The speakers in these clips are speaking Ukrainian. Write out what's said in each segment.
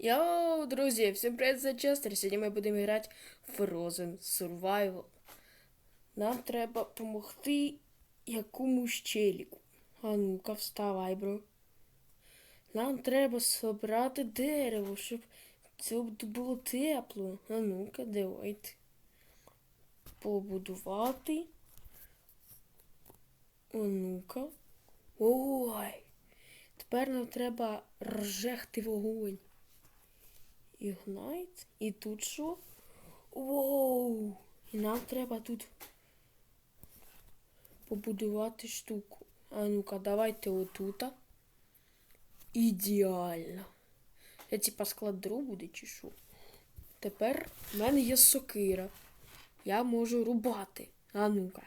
Йоу, друзі, всім привіт, це Честер. Сьогодні ми будемо грати в Frozen Survival. Нам треба допомогти якомусь челіку. А ну-ка, вставай, бро. Нам треба собрати дерево, щоб це було тепло. А ну-ка, давайте. Побудувати. А ну-ка. Ой. Тепер нам треба розжегти вогонь. Ігнайт. І тут що? Воу! І нам треба тут побудувати штуку. А ну-ка, давайте отута. Ідеально. Я типа склад дров буде чи що? Тепер в мене є сокира. Я можу рубати. А ну-ка.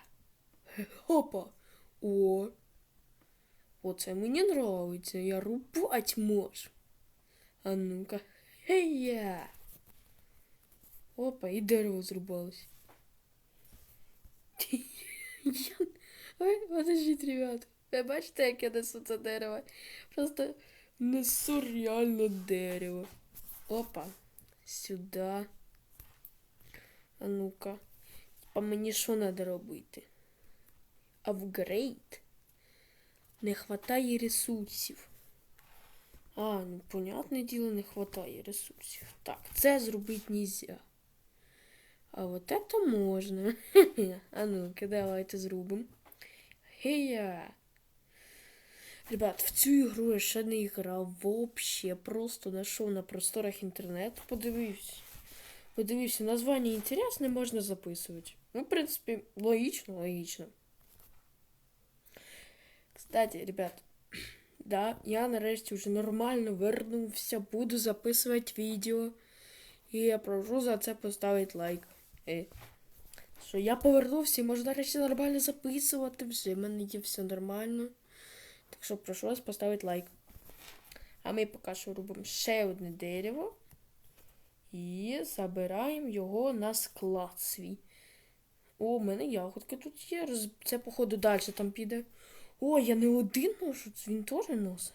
Опа. О. Оце мені нравиться. Я рубать можу. А ну-ка. Хей-я. Опа, і дерево зрубалось. Я... Ой, подождіть, ребят. Ви бачите, як я несу це дерево? Просто несу реально дерево. Опа. Сюди. А ну-ка. А мені що треба робити? Апгрейд? Не хватає ресурсів. А, ну, понятне діло, не хватає ресурсів. Так, це зробити нельзя. А от это можна. а ну-ка, давайте зробимо. Хея. Ребят, в цю ігру я ще не грав вообще. Просто знайшов на просторах інтернету, подивився. Подивився, названня інтересне, можна записувати. Ну, в принципі, логічно, логічно. Кстати, ребят, да, я нарешті вже нормально вернувся, буду записувати відео. І я прошу за це поставити лайк. Е. Що я повернувся і можу нарешті нормально записувати вже. в мене є все нормально. Так що прошу вас поставити лайк. А ми поки що робимо ще одне дерево. І забираємо його на склад свій. О, у мене ягодки тут є. Це, походу, далі там піде. О, я не один ношу, він теж носить.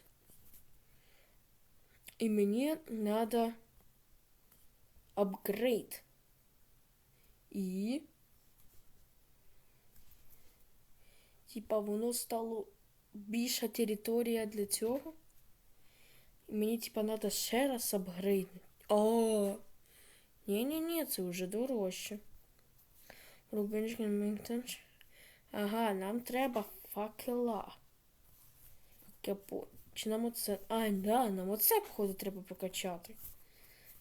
І мені треба апгрейд. І. Типа воно стало більша територія для цього. І мені, типа, треба ще раз апгрейднути. О! Ні-ні-ні, це вже дорожче. Рубинчик Мінтенч. Ага, нам треба факела. Чи нам оце. А, да, нам оце, походу, треба прокачати.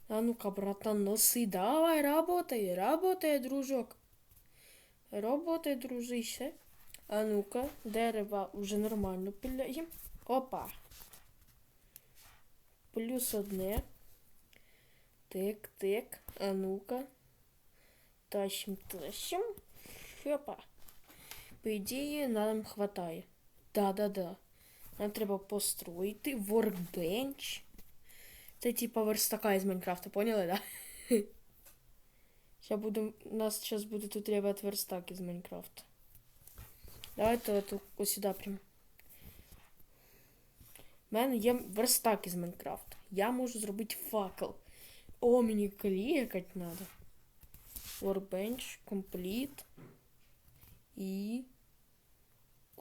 А ну-ка, братан, носи, давай, работай, работай, дружок. Работай, дружище. А ну-ка, дерева вже нормально пиляємо. Опа. Плюс одне. Тик, тик. А ну-ка. Тащим, тащим. Опа. По ідеї, нам хватає. Да-да-да. Нам треба построїти воркбенч. Це типа верстака із Майнкрафта, поняли, да? Сейчас буду, нас сейчас буде тут ребят верстак із Майнкрафта. Давайте ось сюди прям. У мене є верстак із Майнкрафта. Я можу зробити факел. О, мені клікати треба. Workbench, complete. І...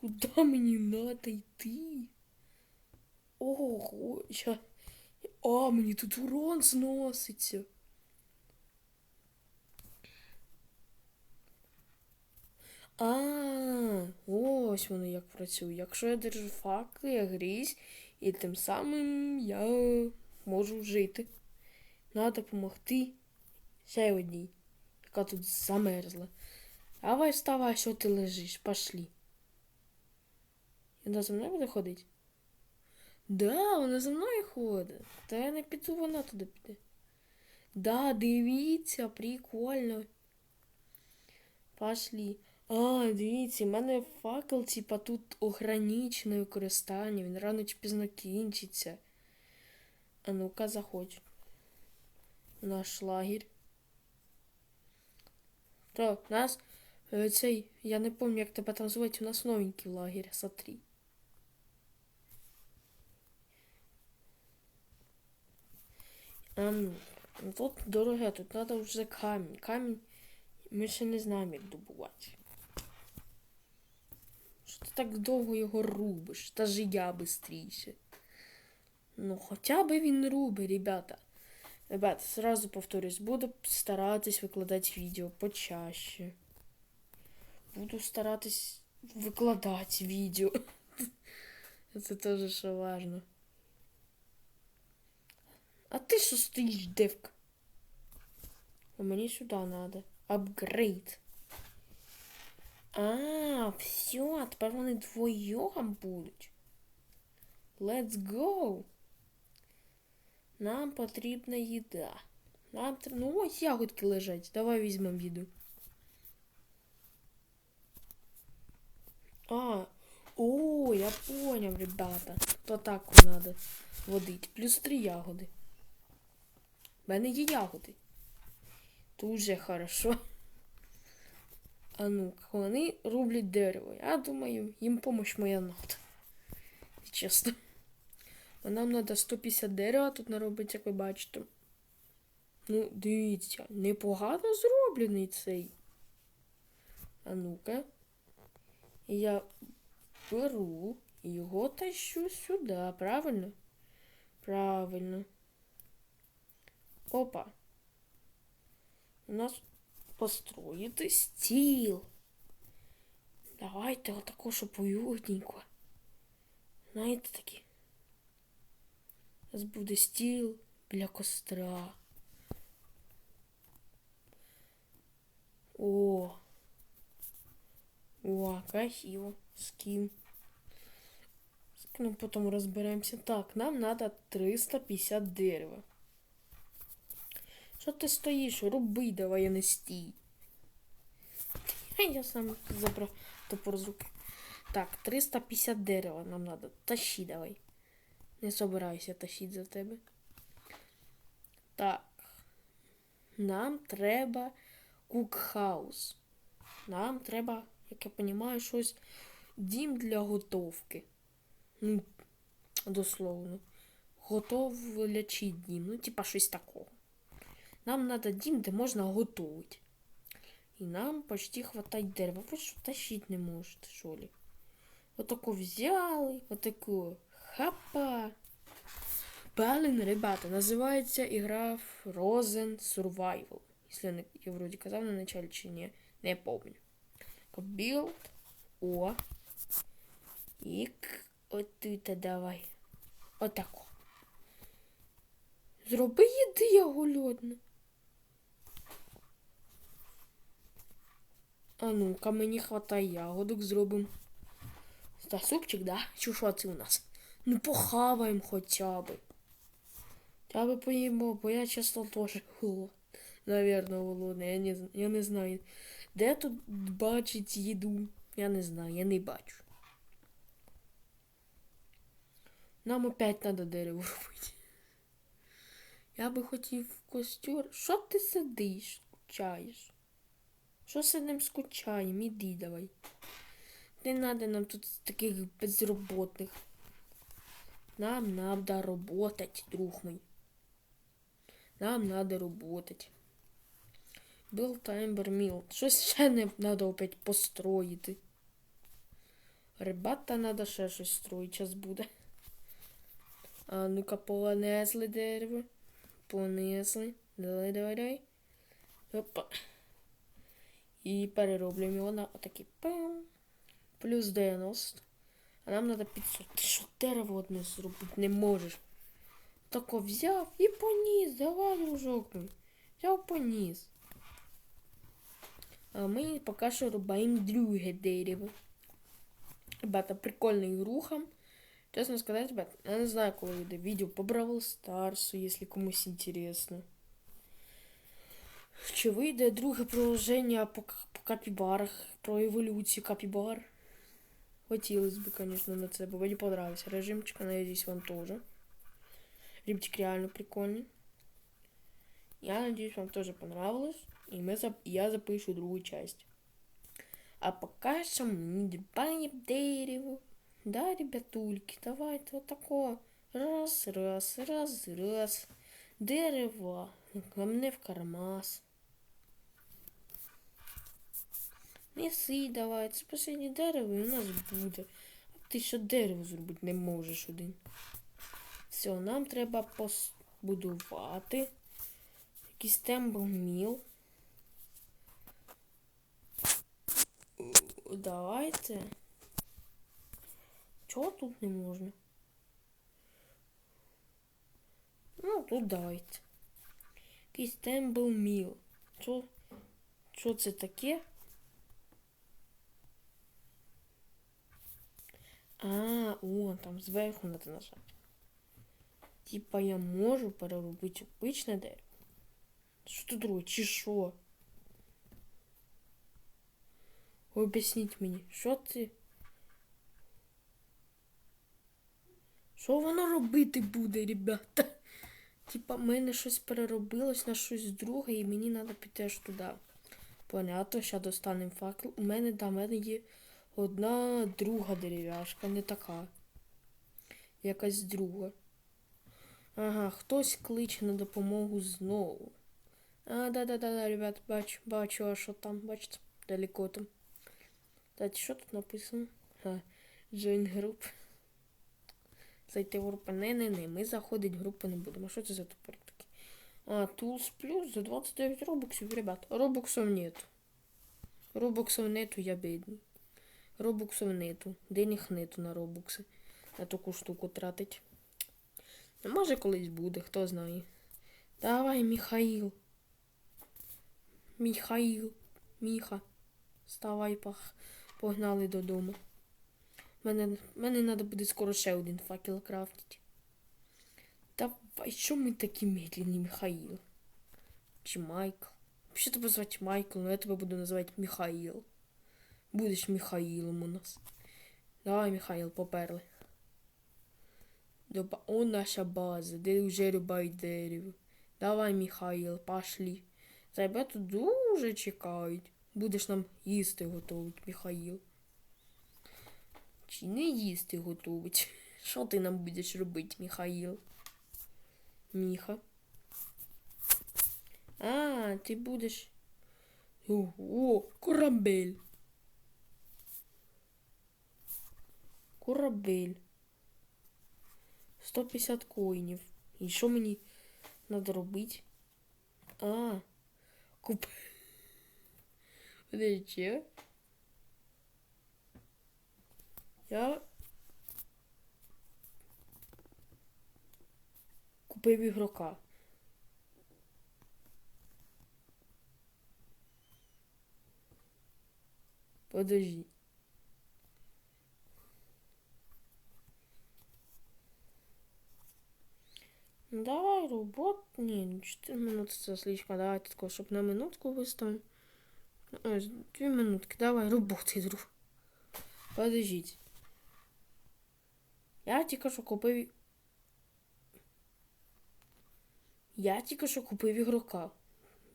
Куда мені надо йти? Ого, я... А, мені тут урон зноситься. А, ось воно як працює. Якщо я держу факли, я грізь, і тим самим я можу жити. Надо допомогти ще одній, яка тут замерзла. Давай вставай, що ти лежиш, пошли. Вона за мною буде ходити? Да, вона за мною ходить. Та я не піду, вона туди піде. Да, дивіться, прикольно. Пошли. А, дивіться, в мене факел, типа, тут ограничене використання, він рано чи пізно кінчиться. А ну-ка, заходь. Наш лагерь. У нас е, цей, я не пам'ятаю, як тебе там звати, у нас новенький лагерь, смотри. Ем, тут дороге, тут треба вже камінь. Камінь ми ще не знаємо, як добувати. Що ти так довго його рубиш? Та ж я бистріше. Ну, хоча б він рубить, ребята. Ребята, сразу повторюсь, буду старатись викладати відео почаще. Буду старатись викладати відео. Це теж що важно. А ти що стоїш, девка? А мені сюди треба. Апгрейд. А, все, тепер вони двоєм будуть. Let's go. Нам потрібна їда. Нам Ну ось ягодки лежать. Давай візьмемо їду. А, о, я понял, ребята. То так надо водить. Плюс три ягоди. В мене є ягоди. Дуже хорошо. А ну-ка, вони рублять дерево. Я думаю, їм помощь моя надо. Чесно. А нам треба 150 дерева тут наробити, як ви бачите. Ну, дивіться, непогано зроблений цей. А ну-ка. Я беру його тащу сюди, правильно? Правильно. Опа. У нас построїти стіл. Давайте отако, щоб уютненько. Знаєте такі. У нас буде стіл біля костра. О. О, красиво. Скин. Ну, потом разберемся. Так, нам надо 350 дерева. Що ти стоїш? Руби, давай, а не стій. Я сам забрав топор з руки. Так, 350 дерева нам надо. Тащи давай. Не собираюся тащити за тебе. Так. Нам треба кукхаус. Нам треба, як я розумію, щось дім для готовки. Ну, дословно. Готовлячий дім. Ну, типа щось такого. Нам надо дім, де можна готувати. І нам почти хватать дерева. Ви що тащити не можете, що ли? Отаку взяли, отаку хапа. Блин, ребята, називається ігра Frozen Survival. Если я, я вроде казав на начале чи ні, не помню. Build. О. І от тут давай. Отако. Зроби їди, я голодна. А ну-ка, мені хватає ягодок зробимо. Та супчик, да? Чи що це у нас? Ну похаваємо хоча б. Хоча б поїмо, бо я чесно теж голод. Наверно, голодний. Я не, я не знаю. Де тут бачить їду? Я не знаю, я не бачу. Нам опять треба дерево робити. Я би хотів костюр. Що ти сидиш, скучаєш? Що сидим скучаємо? Іди давай. Не треба нам тут таких безроботних. Нам надо работать, друг мой. Нам надо работать. Build Timber Mill. Щось ще не треба опять построїти. Ребята, треба ще щось строїти, час буде. А ну-ка понесли дерево. Понесли. Давай, давай, давай. Опа. І перероблюємо його на отакий пам. Плюс 90. А нам треба 500. Ти що дерево одне зробити не можеш? Тако взяв і поніс. Давай, дружок мій. Взяв поніс. А ми поки що рубаємо друге дерево. Ребята, прикольний рухом. Чесно сказати, ребят, я не знаю, коли вийде відео по Бравл Старсу, якщо комусь інтересно. Чи вийде друге продовження по, по капібарах, про еволюцію капібар. Хотілося б, конечно, на це, бо мені понравився режимчик, надеюсь, вам тоже. Рибчик реально прикольный. Я надеюсь, вам тоже понравилось. И мы зап... я запишу другую часть. А пока что мы не дебаем дерево. Да, ребятульки, давайте вот такое. Раз, раз, раз, раз. Дерево, камне в кармас. Неси давай, це останнє дерево і у нас буде. А ти що дерево зробити не можеш один. Все, нам треба побудувати якийсь тембл міл. Давайте. Чого тут не можна? Ну, тут давайте. Якийсь тембл міл. Що, що це таке? А, о, там зверху надо нажати. Типа я можу переробити обичне дерево. Що тут друге? Чи що? Об'ясніть мені, що ти? Що воно робити буде, ребята? Типа, мене щось переробилось на щось друге, і мені треба піти аж туди. Понятно, ще достанемо факел. У мене да, в мене є одна друга дерев'яшка, не така. Якась друга. Ага, хтось кличе на допомогу знову. А, да-да-да, ребят, бачу, бачу, а що там, бачите, далеко там. Так, що тут написано? А, join group. Зайти в групу. Не-не-не, ми заходити в групу не будемо. Що це за тупорик такий? А, Tools Plus за 29 робоксів, ребят. Робоксов нету. Робоксов нету, я бідний. Робоксов нету. Денег нету на робокси. На таку штуку тратить. А може колись буде, хто знає. Давай, Михаїл. Михаїл. Міха. Вставай, пах. Погнали додому. Мене, мене треба буде скоро ще один факел крафтити. Давай, що ми такі медленні, Михаїл? Чи Майкл? Що тебе звати Майкл, но я тебе буду називати Михаїл. Будеш Михаїлом у нас. Давай, Михаїл, поперли. Доба... О, наша база, де вже рубають дерево. Давай, Михаїл, пошли. Тебе тут дуже чекають. Будеш нам їсти готовить, Михаїл. Чи не їсти готовить? Що ти нам будеш робити, Михаїл? Міха. А, ти будеш. Ого, корабель. Корабель. 150 коїнів. І що мені треба робити? А, куп. Подожди. Я купив ігрока. Подожди. Ну, Давай робот. Не, 4 минути це слишком. Давай тако, щоб на минутку виставимо. Ось, 2 минутки. Давай, роботи, друг. Подождіть. Я тільки що купив. Я тільки що купив ігрока.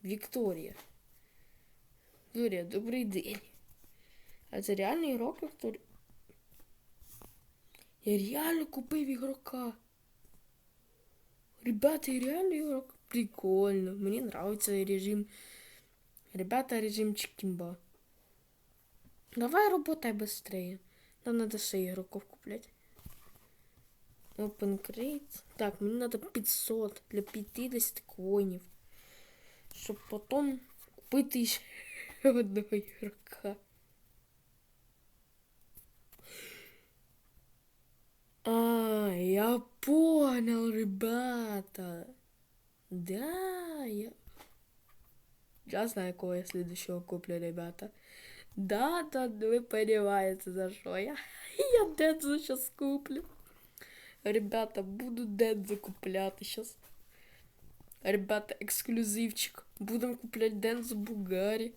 Вікторія. Вікторія, добрий день. А це реальний ігрок, Вікторія? Я реально купив ігрока. Ребята, я реально игрок. Прикольно. Мне нравится режим. Ребята, режимчик кимба. Давай работай быстрее. Нам надо 6 игроков куплять. Open Crate. Так, мне надо 500 для 50 коинів. Щоб потом купити ще одного ігрока. А, я понял, ребята. Да, я... Я знаю, кого я следующего куплю, ребята. Да, да, вы понимаете, за что я. Я Дензу сейчас куплю. Ребята, буду Дензу куплять сейчас. Ребята, эксклюзивчик. Будем куплять Дензу Бугари.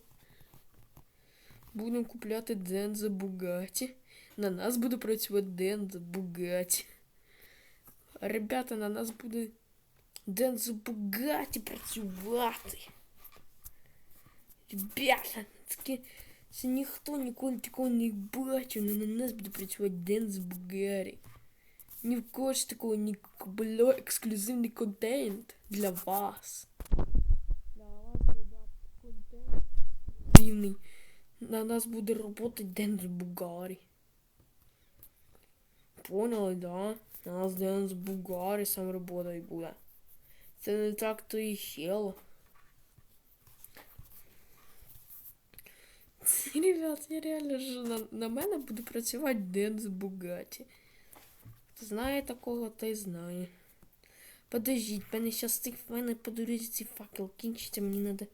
Будем купляти Дензу Бугаті. На нас буде працювати Дензо Бугаті. Ребята, на нас буде Дензо Бугаті працювати. Ребята, таке, це ніхто ніколи такого не бачив, але на нас буде працювати Дензо Бугарі. Ні в кого ж такого ні було ексклюзивний контент для вас. Для вас, ребят, контент ексклюзивний. На нас буде роботи Денс Бугарі. Поняли, да? На нас Денс Бугарі сам робота буде. Це не так то і хело. Ребят, я реально ж на, на мене буде працювати Денс Бугаті. Знає такого, той знає. Подождіть, мене щас цих мене по дорозі факел кінчиться, мені треба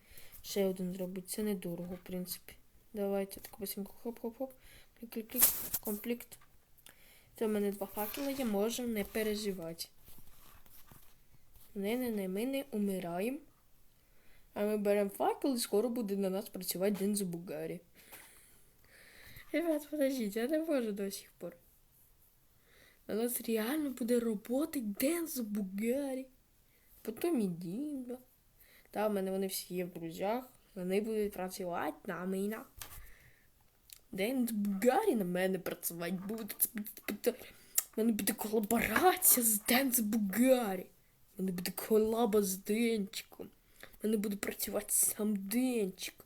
ще один зробити. Це недорого, в принципі. Давайте так быстренько хоп-хоп-хоп. Клік-клік-клік. Комплект. Це в мене два факела є, можемо не переживати. Не-не-не, ми не умираємо. А ми беремо факел і скоро буде на нас працювати Дензо Бугарі. Ребят, подождіть, я не можу до сих пор. На нас реально буде роботи Дензо Бугарі. Потім і Дімба. Та в мене вони всі є в друзях. Вони будуть працювати на мене. Дензо Бугарі на мене працювати буде. У мене буде колаборація з Дензо Бугарі. У мене буде колаба з Денчиком. У мене буде працювати сам Денчик.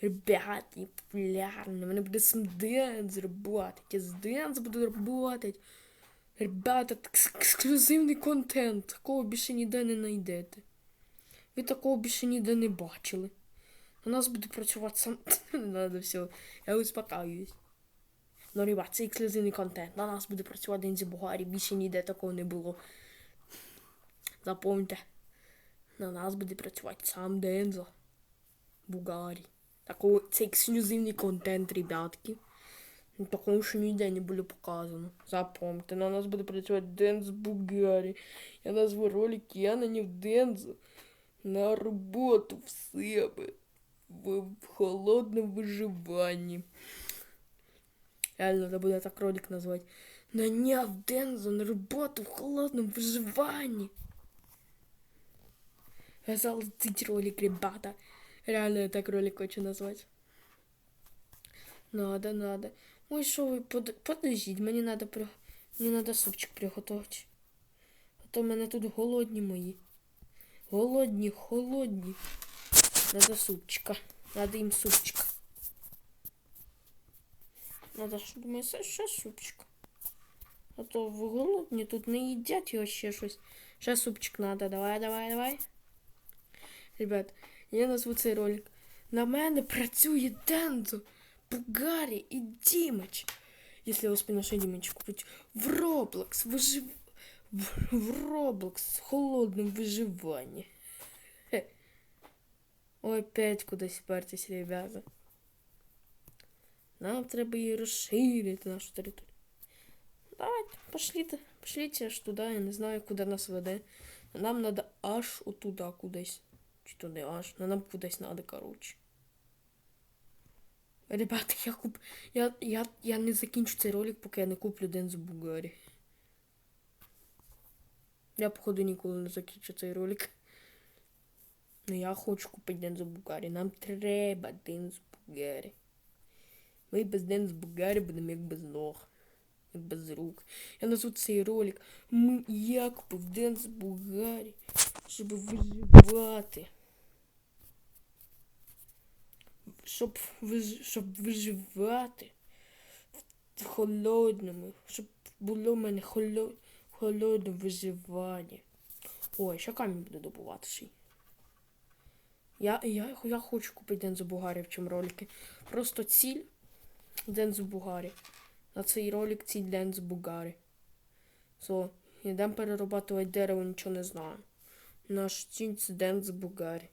Ребят, я популярний. У мене буде сам. Я з Денз буду работать. Ребята, ексклюзивний контент. Такого більше ніде не знайдете. Ви такого більше ніде не бачили. У нас буде працювати сам. Не надо все. Я успокаюсь. Ну, ребят, це ексклюзивний контент. На нас буде працювати Дензі Бугарі. Більше ніде такого не було. Запомните. На нас буде працювати сам Дензо. Бугарі. Такого, це ексклюзивний контент, ребятки. Ну, Такого ще ніде не було показано. Запомните, на нас буде працювати Денз Бугарі. Я назву ролик Я наняв Дензо на роботу в себе. В, в холодному виживанні. Реально, треба буде так ролик назвати. Наняв Дензо на роботу в холодному виживанні. Залетить ролик, ребята. Реально так ролик хочу назвать. Надо, надо. Ой, що ви под... подождіть, мені надо при... мені надо супчик приготувати. А то в мене тут голодні мої. Голодні, холодні. Надо супчика. Надо їм супчика. Надо, думаю, ще- супчика. А то ви голодні, тут не їдять його ще щось. Ще супчик надо. Давай, давай, давай. Ребят, я назву цей ролик. На мене працює Дензо, Бугарі і Дімич. Якщо ви спинаше Дімич купить в Роблокс, вижив... в, Роблокс, в холодному виживанні. Опять кудись пертись, ребята. Нам треба її розширити нашу територію. Давайте, пошлите, пошлите аж туди, я не знаю, куди нас веде. Нам треба аж отуда кудись. Чи то не аж, но нам кудись надо, короче. Ребята, я куп... Я, я, я не закінчу цей ролик, поки я не куплю Дензо Бугарі. Я, походу, ніколи не закінчу цей ролик. Ну я хочу купити Дензо Бугарі. Нам треба Дензо Бугарі. Ми без Дензо Бугарі будемо як без ног. Як без рук. Я назву цей ролик. Ми, я купив Дензо Бугарі, щоб виживати. Щоб, щоб виживати в холодному, щоб було в мене холо... холодне виживання. Ой, ще камінь буду добувати. Я, я, я хочу купити Дензо Бугарі в цьому ролику. Просто ціль Дензо Бугарі. На цей ролик ціль Дензо Бугарі. So, йдемо перерабатувати дерево, нічого не знаю. Наш ціль це Дензо Бугарі.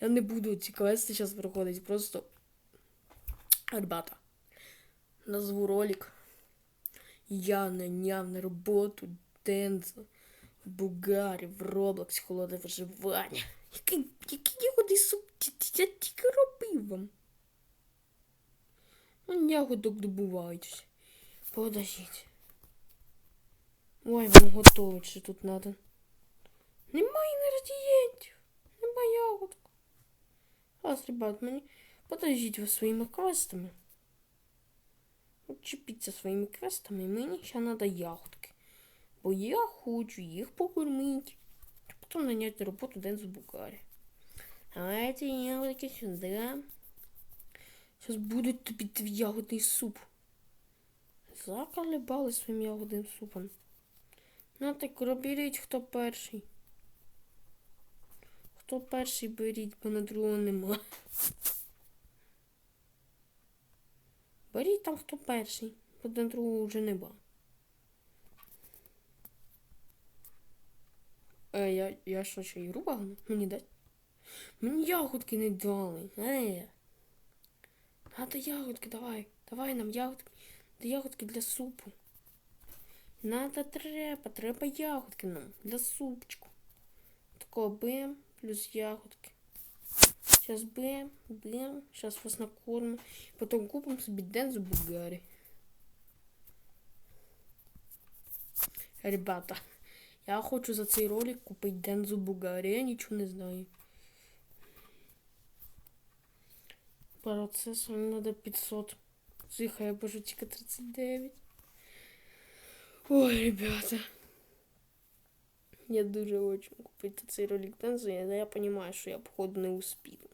Я не буду ці квести зараз проходити, просто. Ребята, назву ролик. Я наняв на роботу Дензо Бугарі в Роблокс холодне виживання. Який, ягоди суп я тільки робив вам. Ну, ягодок добувають. Подождіть. Ой, вам готовить, що тут надо. Немає інгредієнтів. Немає ягодок. Раз, ребят, мені подождіть ви своїми квестами. Учепіться своїми квестами, мені ще треба ягодки. Бо я хочу їх покормити. А потім наняти на роботу Дензу Бугарі. Давайте ягодки сюди. Зараз буде тобі твій ягодний суп. Заколебали своїм ягодним супом. Ну так робіть, хто перший. Хто перший беріть, бо на другого нема. Беріть там хто перший, бо на другого вже нема. Е, я, я що, ще ігру багну? Мені дать? Мені ягодки не дали. Е. Надо ягодки, давай. Давай нам ягодки. Надо ягодки для супу. Надо треба, треба ягодки нам для супчику. Такого бем плюс ягодки. Сейчас бем, бем, сейчас вас накормим. Потом купим собі дензу Бугарі. Ребята, я хочу за цей ролик купити дензу Бугарі. Я нічого не знаю. Процесор надо 500. Тихо, я божу тільки 39. Ой, ребята. Я дуже хочу купити цей ролик танцю, але я розумію, що я, походу, не успію.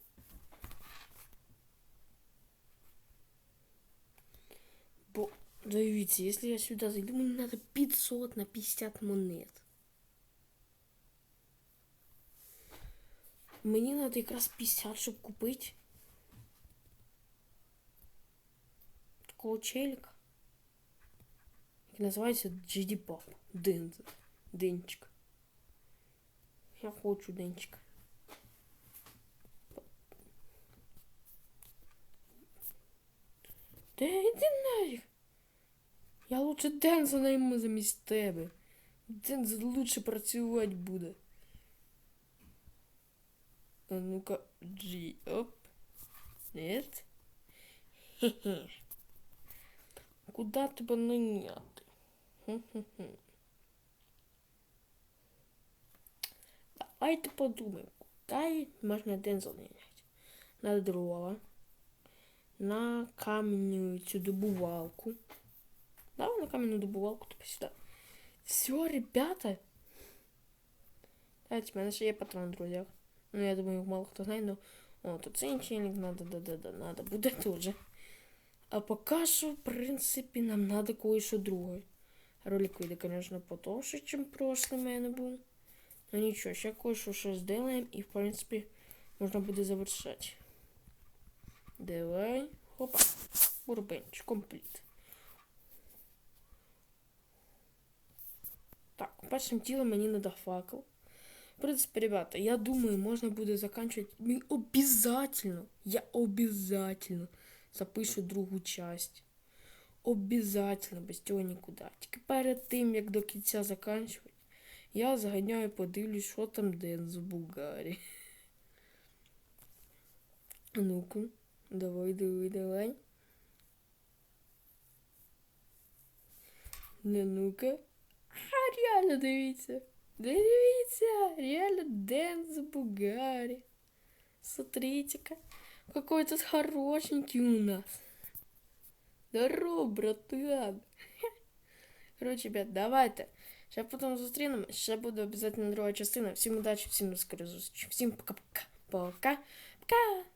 Бо, дивіться, якщо я сюди зайду, мені треба 500 на 50 монет. Мені треба якраз 50, щоб купити. Такого челика. Який називається GD Pop. Дин. Динчик. Я хочу денчика. Та йди нафіг. Я лучше Денза найму замість тебе. Денз лучше працювати буде. А ну-ка, G, оп. Нет. Хе-хе. Куда тебе наняти? Хм-хм-хм. Давайте подумаємо, куди можна Дензел наняти. На дрова. На каменную цю добувалку. Давай на каменную добувалку, типа сюда. Все, ребята. Давайте, у мене ще є патрон, друзі. Ну, я думаю, мало хто знає, но... О, тут цей надо, да-да-да, надо буде тоже. А пока що, в принципі, нам надо кое-що друге. Ролик вийде, конечно, потовше, чим прошлый в мене був. Ну нічого, ще кое-що ще зробимо і, в принципі, можна буде завершати. Давай. Хопа. Бурбенч, компліт. Так, першим ділом мені надо факел. В принципі, ребята, я думаю, можна буде заканчивать. Ми обязательно, я обязательно запишу другу часть. Обязательно, без цього нікуди. Тільки перед тим, як до кінця заканчувати, я заганяю, подивлюсь, що там Денз в Булгарі. А Ну-ка, давай, давай, давай. Не ну-ка. А, реально, дивіться. Дивіться, реально Денз в Булгарі. Смотрите-ка, какой тут хорошенький у нас. Здорово, братан. Короче, ребят, давайте. Ще потім зустрінемо. Ще буде обов'язково друга частина. Всім удачі, всім до скорої зустрічі. Всім пока-пока. Пока. Пока.